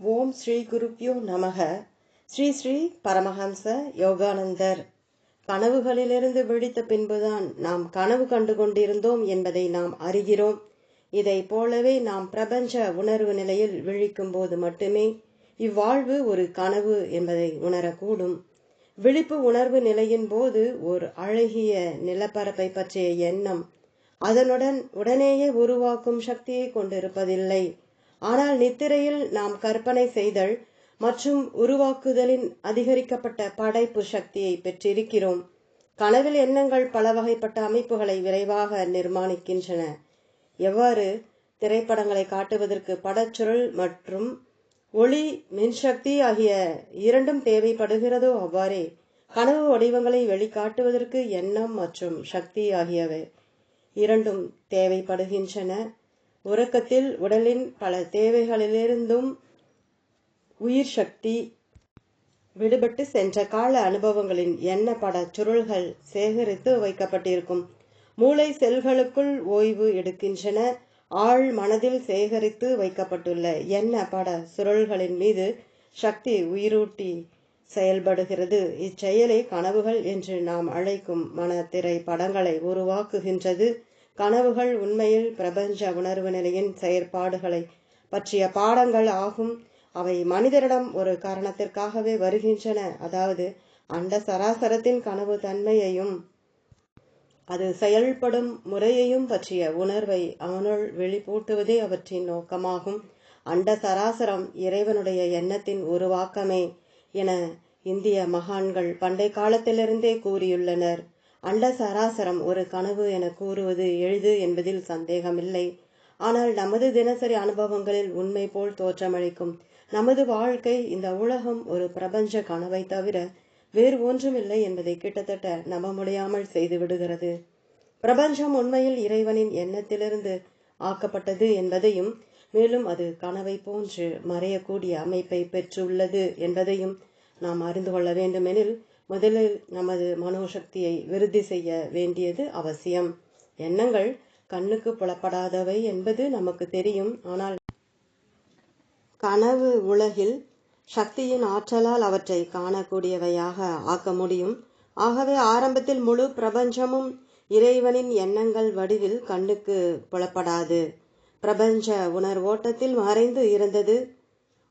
ஓம் ஸ்ரீ குருப்யோ நமக. ஸ்ரீ ஸ்ரீ பரமஹம்ச யோகானந்தர். கனவுகளிலிருந்து விழித்த பின்புதான் நாம் கனவு கண்டு கொண்டிருந்தோம் என்பதை நாம் அறிகிறோம். இதை போலவே நாம் பிரபஞ்ச உணர்வு நிலையில் விழிக்கும் போது மட்டுமே இவ்வாழ்வு ஒரு கனவு என்பதை உணரக்கூடும். விழிப்பு உணர்வு நிலையின் போது ஒரு அழகிய நிலப்பரப்பை பற்றிய எண்ணம் அதனுடன் உடனேயே உருவாக்கும் சக்தியை கொண்டிருப்பதில்லை. ஆனால் நித்திரையில் நாம் கற்பனை செய்தல் மற்றும் உருவாக்குதலின் அதிகரிக்கப்பட்ட படைப்பு சக்தியை பெற்றிருக்கிறோம். கனவில் எண்ணங்கள் பல வகைப்பட்ட அமைப்புகளை விரைவாக நிர்மாணிக்கின்றன. எவ்வாறு? திரைப்படங்களை காட்டுவதற்கு படச்சுருள் மற்றும் ஒளி மின்சக்தி ஆகிய இரண்டும் தேவைப்படுகிறதோ அவ்வாறே. கனவு வடிவங்களை வெளிக்காட்டுவதற்கு எண்ணம் மற்றும் சக்தி ஆகியவை இரண்டும் தேவைப்படுகின்றன. உறக்கத்தில் உடலின் பல தேவைகளிலிருந்தும் உயிர் சக்தி விடுபட்டு சென்ற கால அனுபவங்களின் எண்ணப்பட சுருள்கள் சேகரித்து வைக்கப்பட்டிருக்கும். மூளை செல்களுக்குள் ஓய்வு எடுக்கின்றன. ஆழ் மனதில் சேகரித்து வைக்கப்பட்டுள்ள எண்ண பட சுருள்களின் மீது சக்தி உயிரூட்டி செயல்படுகிறது. இச்செயலை கனவுகள் என்று நாம் அழைக்கும் மன படங்களை உருவாக்குகின்றது. கனவுகள் உண்மையில் பிரபஞ்ச உணர்வு நிலையின் செயற்பாடுகளை பற்றிய பாடங்கள் ஆகும். அவை மனிதரிடம் ஒரு காரணத்திற்காகவே வருகின்றன. அதாவது அண்ட சராசரத்தின் கனவு தன்மையையும் அது செயல்படும் முறையையும் பற்றிய உணர்வை அவனுள் வெளிப்பூட்டுவதே அவற்றின் நோக்கமாகும். அண்ட சராசரம் இறைவனுடைய எண்ணத்தின் உருவாக்கமே என இந்திய மகான்கள் பண்டை காலத்திலிருந்தே கூறியுள்ளனர். அண்ட சராசரம் ஒரு கனவு என கூறுவது எளிது என்பதில் சந்தேகமில்லை. ஆனால் நமது தினசரி அனுபவங்களில் உண்மை போல் தோற்றமளிக்கும். நமது வாழ்க்கை இந்த உலகம் ஒரு பிரபஞ்ச கனவை தவிர வேறு ஒன்றுமில்லை என்பதை கிட்டத்தட்ட நம்ப முடியாமல் செய்து விடுகிறது. பிரபஞ்சம் உண்மையில் இறைவனின் எண்ணத்திலிருந்து ஆக்கப்பட்டது என்பதையும் மேலும் அது கனவை போன்று மறையக்கூடிய அமைப்பை பெற்றுள்ளது என்பதையும் நாம் அறிந்து கொள்ள வேண்டுமெனில் முதலில் நமது மனோசக்தியை விருத்தி செய்ய வேண்டியது அவசியம். எண்ணங்கள் கண்ணுக்கு புலப்படாதவை என்பது நமக்கு தெரியும். ஆனால் கனவு உலகில் சக்தியின் ஆற்றலால் அவற்றை காணக்கூடியவையாக ஆக்க முடியும். ஆகவே ஆரம்பத்தில் முழு பிரபஞ்சமும் இறைவனின் எண்ணங்கள் வடிவில் கண்ணுக்கு புலப்படாது. பிரபஞ்ச உணர்வோட்டத்தில் மறைந்து இருந்தது.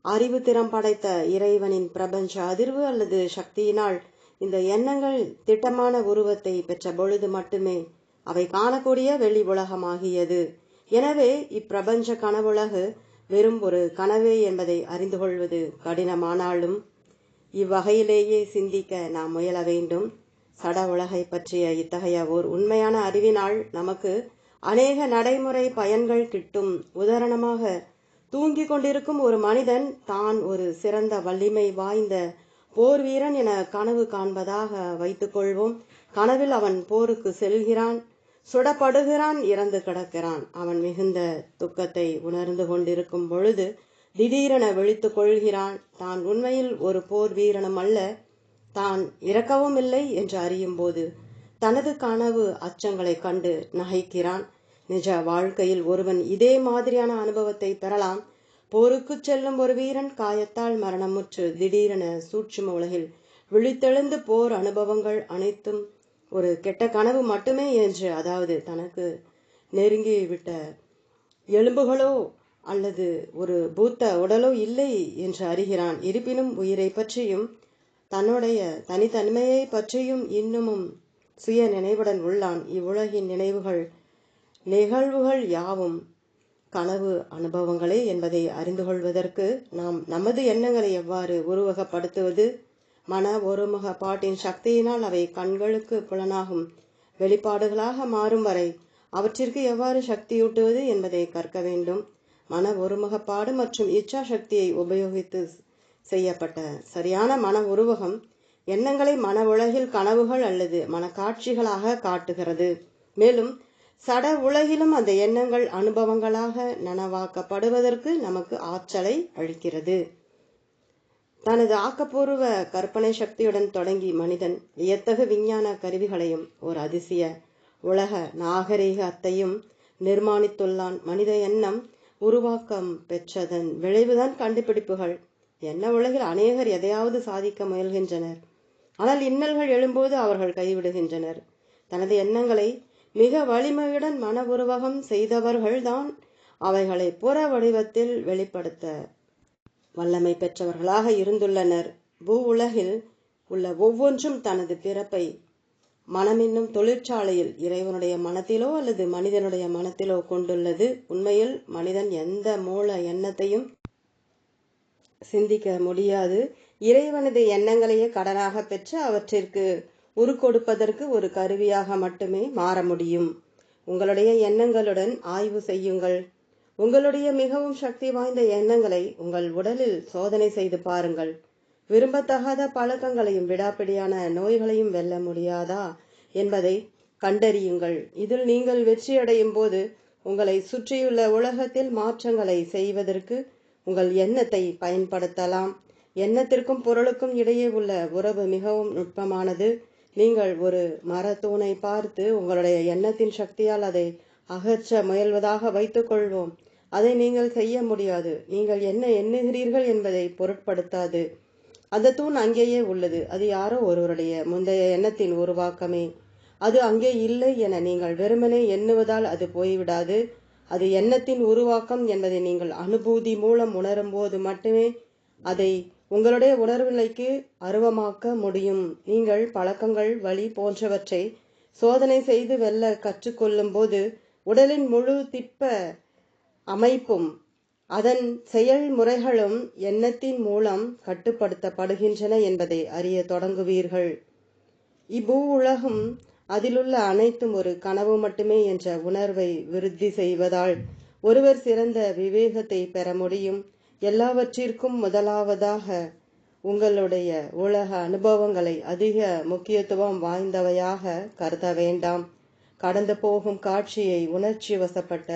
அறிவு திறம் படைத்த இறைவனின் பிரபஞ்ச அதிர்வு அல்லது சக்தியினால் இந்த எண்ணங்கள் திட்டமான உருவத்தை பெற்ற பொழுது மட்டுமே அவை காணக்கூடிய வெளி உலகமாகியது. எனவே இப்பிரபஞ்ச கனவுலகு வெறும் ஒரு கனவே என்பதை அறிந்து கொள்வது கடினமானாலும் இவ்வகையிலேயே சிந்திக்க நாம் முயல வேண்டும். சட உலகை பற்றிய இத்தகைய ஓர் உண்மையான அறிவினால் நமக்கு அநேக நடைமுறை பயன்கள் கிட்டும். உதாரணமாக தூங்கிக் கொண்டிருக்கும் ஒரு மனிதன் தான் ஒரு சிறந்த வலிமை வாய்ந்த போர் வீரன் என கனவு காண்பதாக வைத்துக் கொள்வோம். கனவில் அவன் போருக்கு செல்கிறான். சுடப்படுகிறான் இறந்து கிடக்கிறான். அவன் மிகுந்த துக்கத்தை உணர்ந்து கொண்டிருக்கும் பொழுது திடீரென விழித்துக் கொள்கிறான். தான் உண்மையில் ஒரு போர் வீரனும் அல்ல. தான் இறக்கவும் இல்லை என்று அறியும் போது தனது கனவு அச்சங்களை கண்டு நகைக்கிறான். நிஜ வாழ்க்கையில் ஒருவன் இதே மாதிரியான அனுபவத்தை பெறலாம். போருக்கு செல்லும் ஒரு வீரன் காயத்தால் மரணமுற்று திடீரென சூட்சும உலகில் விழித்தெழுந்து போர் அனுபவங்கள் அனைத்தும் ஒரு கெட்ட கனவு மட்டுமே என்று அதாவது தனக்கு நெருங்கி விட்ட எலும்புகளோ அல்லது ஒரு பூத்த உடலோ இல்லை என்று அறிகிறான். இருப்பினும் உயிரை பற்றியும் தன்னுடைய தனித்தன்மையை பற்றியும் இன்னமும் சுய நினைவுடன் உள்ளான். இவ்வுலகின் நினைவுகள் நிகழ்வுகள் யாவும் கனவு அனுபவங்களே என்பதை அறிந்து கொள்வதற்கு நாம் நமது எண்ணங்களை எவ்வாறு உருவகப்படுத்துவது? மன ஒருமுக பாட்டின் சக்தியினால் அவை கண்களுக்கு புலனாகும். வெளிப்பாடுகளாக மாறும் வரை அவற்றிற்கு எவ்வாறு சக்தியூட்டுவது என்பதை கற்க வேண்டும். மன ஒருமுகப்பாடு மற்றும் இச்சா சக்தியை உபயோகித்து செய்யப்பட்ட சரியான மன உருவகம் எண்ணங்களை மன உலகில் கனவுகள் அல்லது மனக்காட்சிகளாக காட்டுகிறது. மேலும் சட உலகிலும் அந்த எண்ணங்கள் அனுபவங்களாக நனவாக்கப்படுவதற்கு நமக்கு ஆற்றலை அளிக்கிறது. தனது ஆக்கப்பூர்வ கற்பனை சக்தியுடன் தொடங்கி மனிதன் வியத்தகு விஞ்ஞான கருவிகளையும் ஒரு அதிசய உலக நாகரீகத்தையும் நிர்மாணித்துள்ளான். மனித எண்ணம் உருவாக்கம் பெற்றதன் விளைவுதான் கண்டுபிடிப்புகள். என்ன உலகில் அநேகர் எதையாவது சாதிக்க முயல்கின்றனர். ஆனால் இன்னல்கள் எழும்போது அவர்கள் கைவிடுகின்றனர். தனது எண்ணங்களை மிக வலிமையுடன் மன உருவகம் செய்தவர்கள்தான் அவைகளை புற வடிவத்தில் வெளிப்படுத்த வல்லமை பெற்றவர்களாக இருந்துள்ளனர். பூ உலகில் உள்ள ஒவ்வொன்றும் தனது பிறப்பை மனமென்னும் தொழிற்சாலையில் இறைவனுடைய மனத்திலோ அல்லது மனிதனுடைய மனத்திலோ கொண்டுள்ளது. உண்மையில் மனிதன் எந்த மூல எண்ணத்தையும் சிந்திக்க முடியாது. இறைவனது எண்ணங்களையே கடனாக பெற்று அவற்றிற்கு உரு கொடுப்பதற்கு ஒரு கருவியாக மட்டுமே மாற முடியும். உங்களுடைய எண்ணங்களுடன் ஆய்வு செய்யுங்கள். உங்களுடைய மிகவும் சக்தி வாய்ந்த எண்ணங்களை உங்கள் உடலில் சோதனை செய்து பாருங்கள். விரும்பத்தகாத பழக்கங்களையும் விடாப்பிடியான நோய்களையும் வெல்ல முடியாதா என்பதை கண்டறியுங்கள். இதில் நீங்கள் வெற்றியடையும் போது உங்களை சுற்றியுள்ள உலகத்தில் மாற்றங்களை செய்வதற்கு உங்கள் எண்ணத்தை பயன்படுத்தலாம். எண்ணத்திற்கும் பொருளுக்கும் இடையே உள்ள உறவு மிகவும் நுட்பமானது. நீங்கள் ஒரு மரத்தூணை பார்த்து உங்களுடைய எண்ணத்தின் சக்தியால் அதை அகற்ற முயல்வதாக வைத்துக்கொள்வோம் அதை நீங்கள் செய்ய முடியாது. நீங்கள் என்ன எண்ணுகிறீர்கள் என்பதை பொருட்படுத்தாது. அந்த தூண் அங்கேயே உள்ளது. அது யாரோ ஒருவருடைய முந்தைய எண்ணத்தின் உருவாக்கமே. அது அங்கே இல்லை என நீங்கள் வெறுமனே எண்ணுவதால் அது போய்விடாது. அது எண்ணத்தின் உருவாக்கம் என்பதை நீங்கள் அனுபூதி மூலம் உணரும்போது மட்டுமே அதை உங்களுடைய உணர்வுநிலைக்கு அருவமாக்க முடியும். நீங்கள் பழக்கங்கள் வழி போன்றவற்றை சோதனை செய்து வெல்ல கற்றுக்கொள்ளும் போது உடலின் முழு திட்ப அமைப்பும் அதன் செயல்முறைகளும் எண்ணத்தின் மூலம் கட்டுப்படுத்தப்படுகின்றன என்பதை அறிய தொடங்குவீர்கள். இப்பூ உலகம் அதிலுள்ள அனைத்தும் ஒரு கனவு மட்டுமே என்ற உணர்வை விருத்தி செய்வதால் ஒருவர் சிறந்த விவேகத்தை பெற முடியும். எல்லாவற்றிற்கும் முதலாவதாக உங்களுடைய உலக அனுபவங்களை அதிக முக்கியத்துவம் வாய்ந்தவையாக கருத வேண்டாம். கடந்து போகும் காட்சியை உணர்ச்சி வசப்பட்ட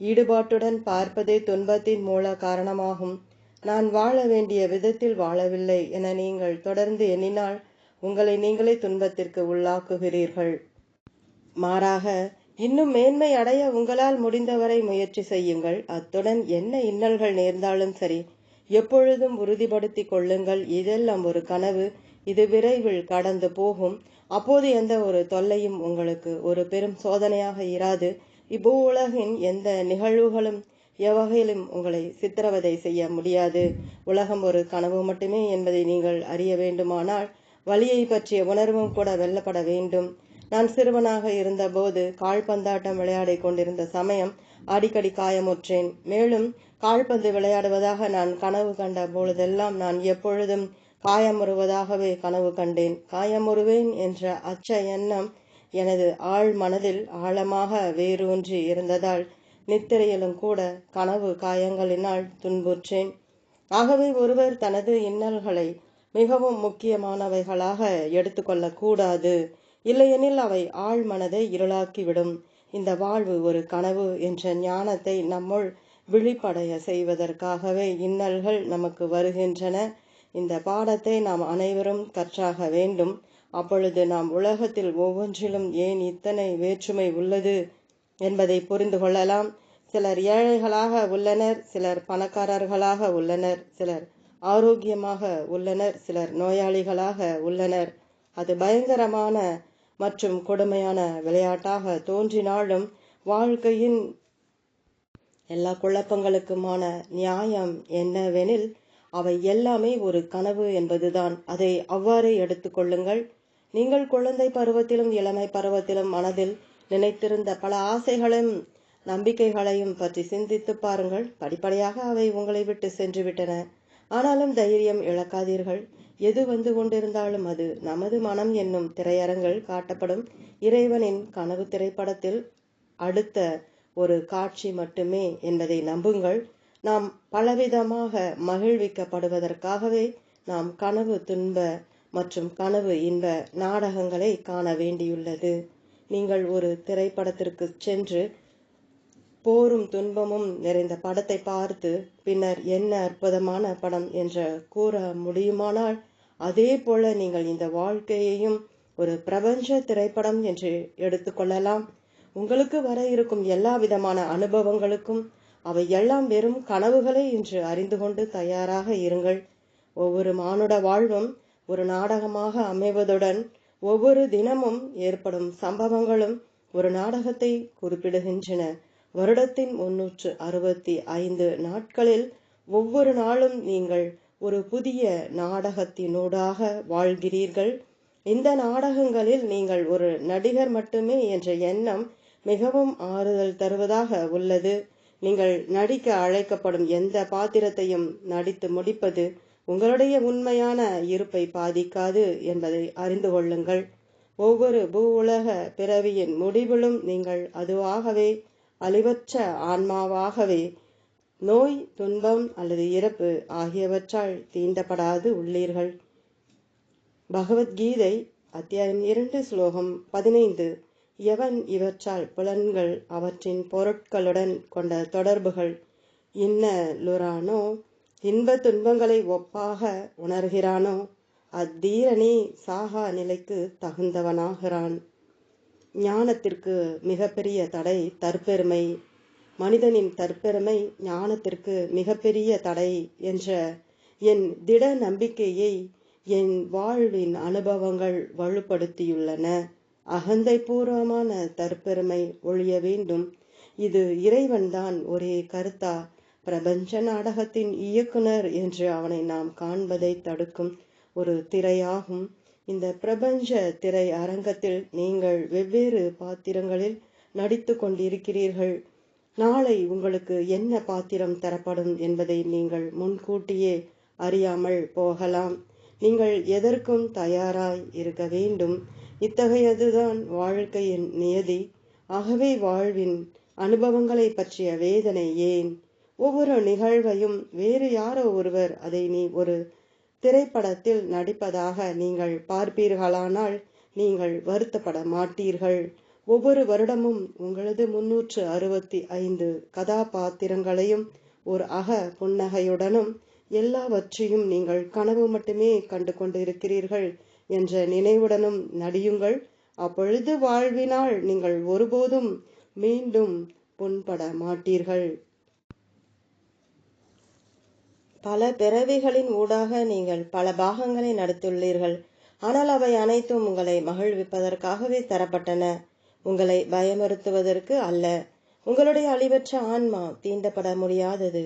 ஈடுபாட்டுடன் பார்ப்பதே துன்பத்தின் மூல காரணமாகும். நான் வாழ வேண்டிய விதத்தில் வாழவில்லை என நீங்கள் தொடர்ந்து எண்ணினால் உங்களை நீங்களே துன்பத்திற்கு உள்ளாக்குகிறீர்கள். மாறாக இன்னும் மேன்மை அடைய உங்களால் முடிந்தவரை முயற்சி செய்யுங்கள். அத்துடன் என்ன இன்னல்கள் நேர்ந்தாலும் சரி எப்பொழுதும் உறுதிப்படுத்திக் கொள்ளுங்கள். இதெல்லாம் ஒரு கனவு. இது விரைவில் கடந்து போகும். அப்போது எந்த ஒரு தொல்லையும் உங்களுக்கு ஒரு பெரும் சோதனையாக இராது. இப்பூ உலகின் எந்த நிகழ்வுகளும் எவ்வகையிலும் உங்களை சித்திரவதை செய்ய முடியாது. உலகம் ஒரு கனவு மட்டுமே என்பதை நீங்கள் அறிய வேண்டுமானால் வழியை பற்றிய உணர்வும் கூட வெல்லப்பட வேண்டும். நான் சிறுவனாக இருந்தபோது கால்பந்தாட்டம் விளையாடிக் கொண்டிருந்த சமயம் அடிக்கடி காயமுற்றேன். மேலும் கால்பந்து விளையாடுவதாக நான் கனவு கண்ட பொழுதெல்லாம் நான் எப்பொழுதும் காயமுறுவதாகவே கனவு கண்டேன். காயமுறுவேன் என்ற அச்ச எண்ணம் எனது ஆழ் மனதில் ஆழமாக வேரூன்றி இருந்ததால் நித்திரையிலும் கூட கனவு காயங்களினால் துன்புற்றேன். ஆகவே ஒருவர் தனது இன்னல்களை மிகவும் முக்கியமானவைகளாக எடுத்துக்கொள்ளக்கூடாது இல்லையெனில் அவை ஆழ் மனதை இருளாக்கிவிடும். இந்த வாழ்வு ஒரு கனவு என்ற ஞானத்தை நம்முள் விழிப்படைய செய்வதற்காகவே இன்னல்கள் நமக்கு வருகின்றன. இந்த பாடத்தை நாம் அனைவரும் கற்றாக வேண்டும். அப்பொழுது நாம் உலகத்தில் ஒவ்வொன்றிலும் ஏன் இத்தனை வேற்றுமை உள்ளது என்பதை புரிந்து கொள்ளலாம். சிலர் ஏழைகளாக உள்ளனர் சிலர் பணக்காரர்களாக உள்ளனர் சிலர் ஆரோக்கியமாக உள்ளனர் சிலர் நோயாளிகளாக உள்ளனர். அது பயங்கரமான மற்றும் கொடுமையான விளையாட்டாக தோன்றினாலும் வாழ்க்கையின் எல்லா குழப்பங்களுக்குமான நியாயம் என்னவெனில் அவை எல்லாமே ஒரு கனவு என்பதுதான். அதை அவ்வாறே எடுத்துக்கொள்ளுங்கள் நீங்கள் குழந்தை பருவத்திலும் இளமை பருவத்திலும் மனதில் நினைத்திருந்த பல ஆசைகளையும் நம்பிக்கைகளையும் பற்றி சிந்தித்து பாருங்கள். படிப்படியாக அவை உங்களை விட்டு சென்றுவிட்டன. ஆனாலும் தைரியம் இழக்காதீர்கள். எது வந்து கொண்டிருந்தாலும் அது நமது மனம் என்னும் திரையரங்கில் காட்டப்படும். இறைவனின் கனவு திரைப்படத்தில் அடுத்த ஒரு காட்சி மட்டுமே என்பதை நம்புங்கள். நாம் பலவிதமாக மகிழ்விக்கப்படுவதற்காகவே நாம் கனவு துன்ப மற்றும் கனவு இன்ப நாடகங்களை காண வேண்டியுள்ளது. நீங்கள் ஒரு திரைப்படத்திற்கு சென்று போரும் துன்பமும் நிறைந்த படத்தை பார்த்து பின்னர் என்ன அற்புதமான படம் என்று கூற முடியுமானால் அதே போல நீங்கள் இந்த வாழ்க்கையையும் ஒரு பிரபஞ்ச திரைப்படம் என்று எடுத்துக்கொள்ளலாம் உங்களுக்கு வர இருக்கும் எல்லா விதமான அனுபவங்களுக்கும் அவை எல்லாம் வெறும் கனவுகளே என்று அறிந்து கொண்டு தயாராக இருங்கள். ஒவ்வொரு மானுட வாழ்வும் ஒரு நாடகமாக அமைவதுடன் ஒவ்வொரு தினமும் ஏற்படும் சம்பவங்களும் ஒரு நாடகத்தை குறிப்பிடுகின்றன. வருடத்தின் முன்னூற்று அறுபத்தி ஐந்து நாட்களில் ஒவ்வொரு நாளும் நீங்கள் ஒரு புதிய நாடகத்தினூடாக வாழ்கிறீர்கள். இந்த நாடகங்களில் நீங்கள் ஒரு நடிகர் மட்டுமே என்ற எண்ணம் மிகவும் ஆறுதல் தருவதாக உள்ளது. நீங்கள் நடிக்க அழைக்கப்படும் எந்த பாத்திரத்தையும் நடித்து முடிப்பது உங்களுடைய உண்மையான இருப்பை பாதிக்காது என்பதை அறிந்து கொள்ளுங்கள். ஒவ்வொரு பூ உலக பிறவியின் முடிவிலும் நீங்கள் அதுவாகவே அழிவற்ற ஆன்மாவாகவே நோய் துன்பம் அல்லது இறப்பு ஆகியவற்றால் தீண்டப்படாது உள்ளீர்கள். பகவத்கீதை அத்தியாயம் இரண்டு ஸ்லோகம் பதினைந்து. எவன் இவற்றால் புலன்கள் அவற்றின் பொருட்களுடன் கொண்ட தொடர்புகள்? இன்னலுறானோ இன்ப துன்பங்களை ஒப்பாக உணர்கிறானோ அத்தீரனே சாகா நிலைக்கு தகுந்தவனாகிறான். ஞானத்திற்கு மிகப்பெரிய தடை தற்பெருமை மனிதனின் தற்பெருமை ஞானத்திற்கு மிகப்பெரிய தடை என்ற என் திட நம்பிக்கையை என் வாழ்வின் அனுபவங்கள் வலுப்படுத்தியுள்ளன. அகந்தை பூர்வமான தற்பெருமை ஒழிய வேண்டும். இது இறைவன்தான் ஒரே கருத்தா? பிரபஞ்ச நாடகத்தின் இயக்குனர் என்று அவனை நாம் காண்பதை தடுக்கும் ஒரு திரையாகும். இந்த பிரபஞ்ச திரை அரங்கத்தில் நீங்கள் வெவ்வேறு பாத்திரங்களில் நடித்து கொண்டிருக்கிறீர்கள். நாளை உங்களுக்கு என்ன பாத்திரம் தரப்படும் என்பதை நீங்கள் முன்கூட்டியே அறியாமல் போகலாம். நீங்கள் எதற்கும் தயாராய் இருக்க வேண்டும். இத்தகையதுதான் வாழ்க்கையின் நியதி. ஆகவே வாழ்வின் அனுபவங்களை பற்றிய வேதனை ஏன்? ஒவ்வொரு நிகழ்வையும் வேறு யாரோ ஒருவர் அதை நீ ஒரு திரைப்படத்தில் நடிப்பதாக நீங்கள் பார்ப்பீர்களானால் நீங்கள் வருத்தப்பட மாட்டீர்கள். ஒவ்வொரு வருடமும் உங்களது முன்னூற்று அறுபத்தி ஐந்து கதாபாத்திரங்களையும் ஒரு அக புன்னகையுடனும் எல்லாவற்றையும் நீங்கள் கனவு மட்டுமே கண்டு கொண்டிருக்கிறீர்கள் என்ற நினைவுடனும் நடியுங்கள். அப்பொழுது வாழ்வினால் நீங்கள் ஒருபோதும் மீண்டும் புண்பட மாட்டீர்கள். பல பிறவிகளின் ஊடாக நீங்கள் பல பாகங்களை நடித்துள்ளீர்கள். ஆனால் அவை அனைத்தும் உங்களை மகிழ்விப்பதற்காகவே தரப்பட்டன. உங்களை பயமுறுத்துவதற்கு அல்ல. உங்களுடைய அழிவற்ற ஆன்மா தீண்டப்பட முடியாதது.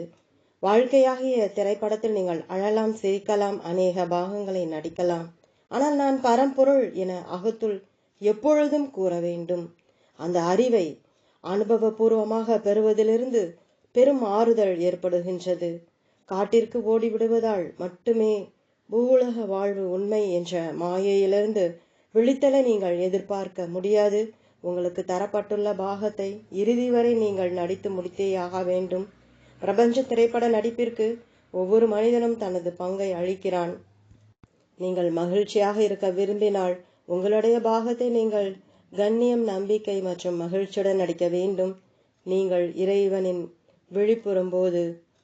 வாழ்க்கையாகிய திரைப்படத்தில் நீங்கள் அழலாம் சிரிக்கலாம் அநேக பாகங்களை நடிக்கலாம். ஆனால் நான் பரம்பொருள் என அகத்துள் எப்பொழுதும் கூற வேண்டும். அந்த அறிவை அனுபவபூர்வமாக பெறுவதிலிருந்து பெரும் ஆறுதல் ஏற்படுகின்றது. காட்டிற்கு ஓடிவிடுவதால் மட்டுமே பூவுலக வாழ்வு உண்மை என்ற மாயையிலிருந்து விழித்தலை நீங்கள் எதிர்பார்க்க முடியாது. உங்களுக்கு தரப்பட்டுள்ள பாகத்தை இறுதி வரை நீங்கள் நடித்து முடித்தேயாக வேண்டும். பிரபஞ்ச திரைப்பட நடிப்பிற்கு ஒவ்வொரு மனிதனும் தனது பங்கை அளிக்கிறான். நீங்கள் மகிழ்ச்சியாக இருக்க விரும்பினால் உங்களுடைய பாகத்தை நீங்கள் கண்ணியம் நம்பிக்கை மற்றும் மகிழ்ச்சியுடன் நடிக்க வேண்டும். நீங்கள் இறைவனின் விழிப்புறும் போது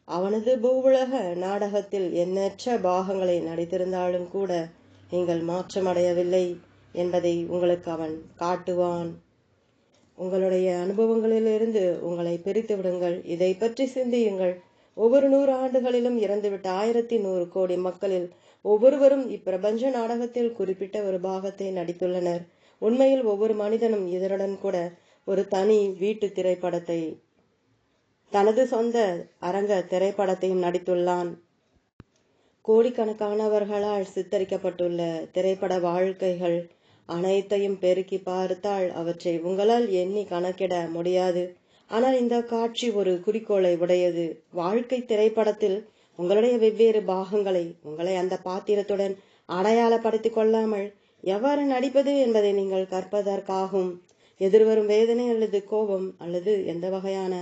அவனது பூவுலக நாடகத்தில் எண்ணற்ற பாகங்களை நடித்திருந்தாலும் கூட நீங்கள் மாற்றமடையவில்லை என்பதை உங்களுக்கு அவன் காட்டுவான். உங்களுடைய அனுபவங்களிலிருந்து உங்களை பிரித்து விடுங்கள். இதை பற்றி சிந்தியுங்கள். ஒவ்வொரு நூறு ஆண்டுகளிலும் இறந்துவிட்ட ஆயிரத்தி நூறு கோடி மக்களில் ஒவ்வொருவரும் இப்பிரபஞ்ச நாடகத்தில் குறிப்பிட்ட ஒரு பாகத்தை நடித்துள்ளனர். உண்மையில் ஒவ்வொரு மனிதனும் இதனுடன் கூட ஒரு தனி வீட்டு திரைப்படத்தை தனது சொந்த அரங்க திரைப்படத்தையும் நடித்துள்ளான். கோடிக்கணக்கானவர்களால் சித்தரிக்கப்பட்டுள்ள திரைப்பட வாழ்க்கைகள் அனைத்தையும் பெருக்கி பார்த்தால் அவற்றை உங்களால் எண்ணி கணக்கிட முடியாது. ஆனால் இந்த காட்சி ஒரு குறிக்கோளை உடையது. வாழ்க்கை திரைப்படத்தில் உங்களுடைய வெவ்வேறு பாகங்களை உங்களை அந்த பாத்திரத்துடன் அடையாளப்படுத்திக் கொள்ளாமல் எவ்வாறு நடிப்பது என்பதை நீங்கள் கற்பதற்காகும். எதிர்வரும் வேதனை அல்லது கோபம் அல்லது எந்த வகையான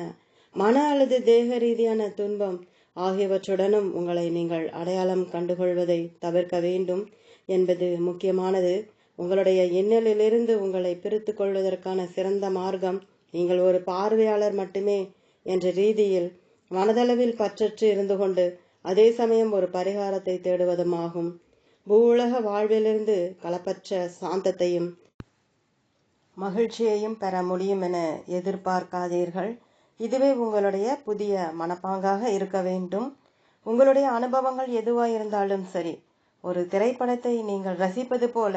மன அல்லது தேக ரீதியான துன்பம் ஆகியவற்றுடனும் உங்களை நீங்கள் அடையாளம் கண்டுகொள்வதை தவிர்க்க வேண்டும். என்பது முக்கியமானது. உங்களுடைய இன்னலிலிருந்து உங்களை பிரித்து கொள்வதற்கான சிறந்த மார்க்கம் நீங்கள் ஒரு பார்வையாளர் மட்டுமே என்ற ரீதியில் மனதளவில் பற்றற்று இருந்து கொண்டு அதே சமயம் ஒரு பரிகாரத்தை தேடுவதுமாகும் பூவுலக வாழ்விலிருந்து களப்பற்ற சாந்தத்தையும் மகிழ்ச்சியையும் பெற முடியும் என எதிர்பார்க்காதீர்கள். இதுவே உங்களுடைய புதிய மனப்பாங்காக இருக்க வேண்டும். உங்களுடைய அனுபவங்கள் எதுவாக இருந்தாலும் சரி ஒரு திரைப்படத்தை நீங்கள் ரசிப்பது போல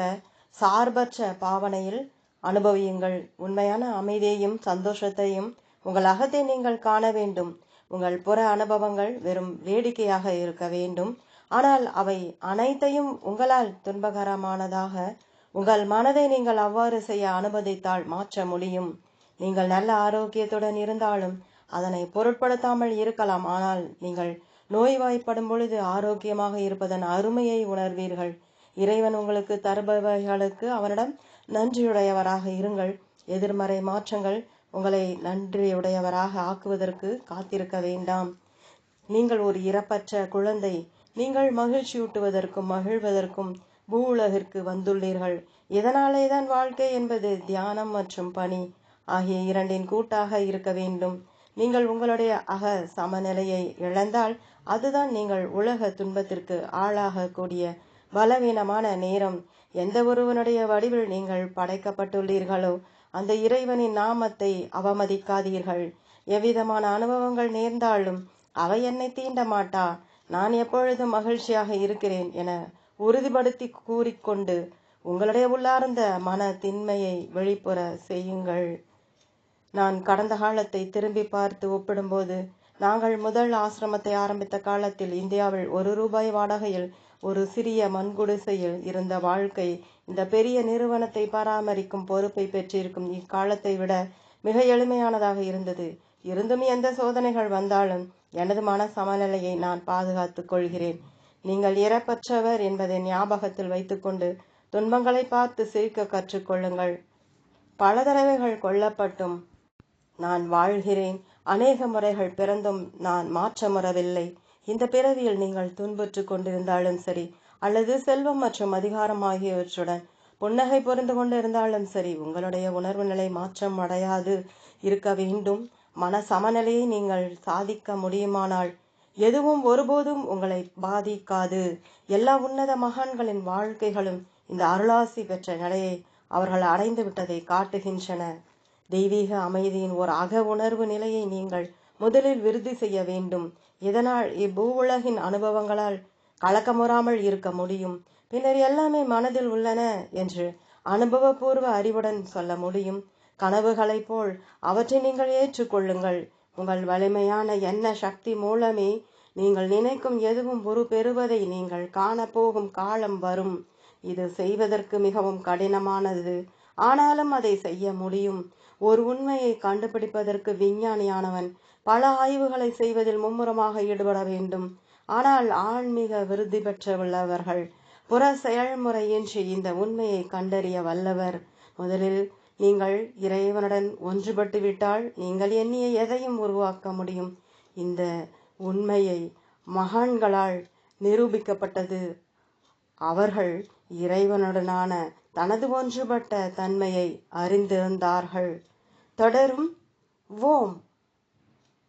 சார்பற்ற பாவனையில் அனுபவியுங்கள். உண்மையான அமைதியையும் சந்தோஷத்தையும் உங்கள் அகத்தை நீங்கள் காண வேண்டும். உங்கள் புற அனுபவங்கள் வெறும் வேடிக்கையாக இருக்க வேண்டும். ஆனால் அவை அனைத்தையும் உங்களால் துன்பகரமானதாக உங்கள் மனதை நீங்கள் அவ்வாறு செய்ய அனுமதித்தால் மாற்ற முடியும். நீங்கள் நல்ல ஆரோக்கியத்துடன் இருந்தாலும் அதனை பொருட்படுத்தாமல் இருக்கலாம். ஆனால் நீங்கள் நோய்வாய்ப்படும் பொழுது ஆரோக்கியமாக இருப்பதன் அருமையை உணர்வீர்கள். இறைவன் உங்களுக்கு தருபவைகளுக்கு அவனிடம் நன்றியுடையவராக இருங்கள். எதிர்மறை மாற்றங்கள் உங்களை நன்றியுடையவராக ஆக்குவதற்கு காத்திருக்க வேண்டாம். நீங்கள் ஒரு இறப்பற்ற குழந்தை. நீங்கள் மகிழ்ச்சியூட்டுவதற்கும் மகிழ்வதற்கும் பூவுலகிற்கு வந்துள்ளீர்கள். இதனாலே தான் வாழ்க்கை என்பது தியானம் மற்றும் பணி. ஆகிய இரண்டின் கூட்டாக இருக்க வேண்டும். நீங்கள் உங்களுடைய அக சமநிலையை இழந்தால் அதுதான் நீங்கள் உலக துன்பத்திற்கு ஆளாகக்கூடிய பலவீனமான நேரம். எந்த ஒருவனுடைய வடிவில் நீங்கள் படைக்கப்பட்டுள்ளீர்களோ அந்த இறைவனின் நாமத்தை அவமதிக்காதீர்கள். எவ்விதமான அனுபவங்கள் நேர்ந்தாலும் அவை என்னை தீண்ட மாட்டா. நான் எப்பொழுதும் மகிழ்ச்சியாக இருக்கிறேன் என உறுதிப்படுத்தி கூறிக்கொண்டு உங்களுடைய உள்ளார்ந்த மன திண்மையை வெளிப்புற செய்யுங்கள். நான் கடந்த காலத்தை திரும்பி பார்த்து ஒப்பிடும்போது நாங்கள் முதல் ஆசிரமத்தை ஆரம்பித்த காலத்தில் இந்தியாவில் ஒரு ரூபாய் வாடகையில் ஒரு சிறிய மண்குடிசையில் இருந்த வாழ்க்கை இந்த பெரிய நிறுவனத்தை பராமரிக்கும் பொறுப்பை பெற்றிருக்கும் இக்காலத்தை விட மிக எளிமையானதாக இருந்தது. இருந்தும் எந்த சோதனைகள் வந்தாலும் எனது மன சமநிலையை நான் பாதுகாத்துக் கொள்கிறேன். நீங்கள் இறப்பற்றவர் என்பதை ஞாபகத்தில் வைத்துக்கொண்டு துன்பங்களை பார்த்து சிரிக்க கற்றுக்கொள்ளுங்கள் பல தடவைகள் கொல்லப்பட்டும் நான் வாழ்கிறேன். அநேக முறைகள் பிறந்தும் நான் மாற்றமுறவில்லை. இந்த பிறவியில் நீங்கள் துன்புற்று கொண்டிருந்தாலும் சரி அல்லது செல்வம் மற்றும் அதிகாரம் ஆகியவற்றுடன் புன்னகை பொருந்து கொண்டிருந்தாலும் சரி உங்களுடைய உணர்வு நிலை மாற்றம் அடையாது. இருக்க வேண்டும். மன சமநிலையை நீங்கள் சாதிக்க முடியுமானால் எதுவும் ஒருபோதும் உங்களை பாதிக்காது. எல்லா உன்னத மகான்களின் வாழ்க்கைகளும் இந்த அருளாசி பெற்ற நிலையை அவர்கள் அடைந்து விட்டதை காட்டுகின்றன. தெய்வீக அமைதியின் ஒரு அக உணர்வு நிலையை நீங்கள் முதலில் விருதி செய்ய வேண்டும். இதனால் இப்பூவுலகின் அனுபவங்களால் கலக்கமுறாமல் இருக்க முடியும். பின்னர் எல்லாமே மனதில் உள்ளன என்று அனுபவபூர்வ அறிவுடன் சொல்ல முடியும். கனவுகளைப் போல் அவற்றை நீங்கள் ஏற்றுக்கொள்ளுங்கள். உங்கள் வலிமையான எண்ண சக்தி மூலமே நீங்கள் நினைக்கும் எதுவும் ஒரு பெறுவதை நீங்கள் காணப்போகும் காலம் வரும். இது செய்வதற்கு மிகவும் கடினமானது. ஆனாலும் அதை செய்ய முடியும். ஒரு உண்மையை கண்டுபிடிப்பதற்கு விஞ்ஞானியானவன் பல ஆய்வுகளை செய்வதில் மும்முரமாக ஈடுபட வேண்டும். ஆனால் ஆன்மீக விருதி பெற்றுள்ளவர்கள் புற செயல்முறையின்றி இந்த உண்மையை கண்டறிய வல்லவர். முதலில் நீங்கள் இறைவனுடன் ஒன்றுபட்டு விட்டால் நீங்கள் எண்ணிய எதையும் உருவாக்க முடியும். இந்த உண்மையை மகான்களால் நிரூபிக்கப்பட்டது. அவர்கள் இறைவனுடனான தனது ஒன்றுபட்ட தன்மையை அறிந்திருந்தார்கள். தொடரும் ஓம்